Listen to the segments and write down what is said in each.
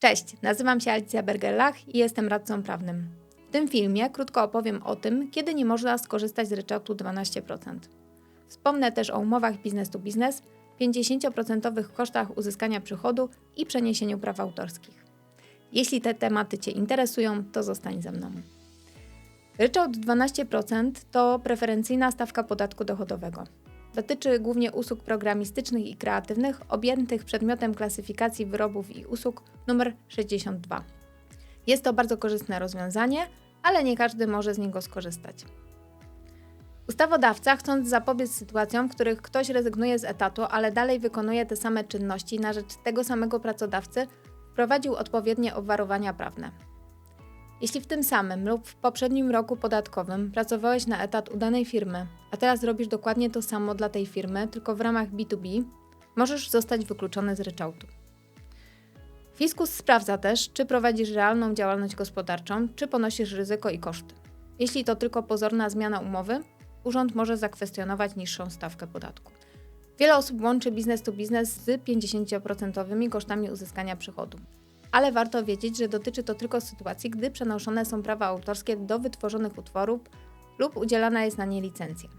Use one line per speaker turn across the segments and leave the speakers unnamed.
Cześć, nazywam się Alicja Bergerlach i jestem radcą prawnym. W tym filmie krótko opowiem o tym, kiedy nie można skorzystać z ryczałtu 12%. Wspomnę też o umowach business to business, 50% kosztach uzyskania przychodu i przeniesieniu praw autorskich. Jeśli te tematy Cię interesują, to zostań ze mną. Ryczałt 12% to preferencyjna stawka podatku dochodowego. Dotyczy głównie usług programistycznych i kreatywnych objętych przedmiotem klasyfikacji wyrobów i usług nr 62. Jest to bardzo korzystne rozwiązanie, ale nie każdy może z niego skorzystać. Ustawodawca, chcąc zapobiec sytuacjom, w których ktoś rezygnuje z etatu, ale dalej wykonuje te same czynności na rzecz tego samego pracodawcy, wprowadził odpowiednie obwarowania prawne. Jeśli w tym samym lub w poprzednim roku podatkowym pracowałeś na etat u danej firmy, a teraz robisz dokładnie to samo dla tej firmy, tylko w ramach B2B, możesz zostać wykluczony z ryczałtu. Fiskus sprawdza też, czy prowadzisz realną działalność gospodarczą, czy ponosisz ryzyko i koszty. Jeśli to tylko pozorna zmiana umowy, urząd może zakwestionować niższą stawkę podatku. Wiele osób łączy biznes to biznes z 50% kosztami uzyskania przychodu. Ale warto wiedzieć, że dotyczy to tylko sytuacji, gdy przenoszone są prawa autorskie do wytworzonych utworów lub udzielana jest na nie licencja.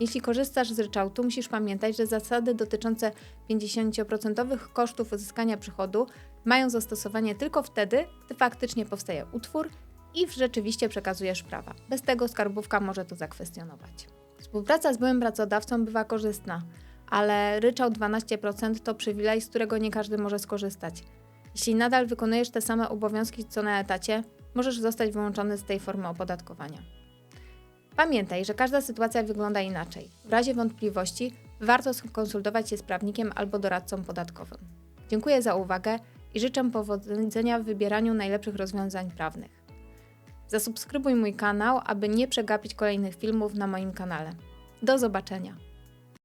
Jeśli korzystasz z ryczałtu, musisz pamiętać, że zasady dotyczące 50% kosztów uzyskania przychodu mają zastosowanie tylko wtedy, gdy faktycznie powstaje utwór i rzeczywiście przekazujesz prawa. Bez tego skarbówka może to zakwestionować. Współpraca z byłym pracodawcą bywa korzystna, ale ryczałt 12% to przywilej, z którego nie każdy może skorzystać. Jeśli nadal wykonujesz te same obowiązki co na etacie, możesz zostać wyłączony z tej formy opodatkowania. Pamiętaj, że każda sytuacja wygląda inaczej. W razie wątpliwości warto skonsultować się z prawnikiem albo doradcą podatkowym. Dziękuję za uwagę i życzę powodzenia w wybieraniu najlepszych rozwiązań prawnych. Zasubskrybuj mój kanał, aby nie przegapić kolejnych filmów na moim kanale. Do zobaczenia!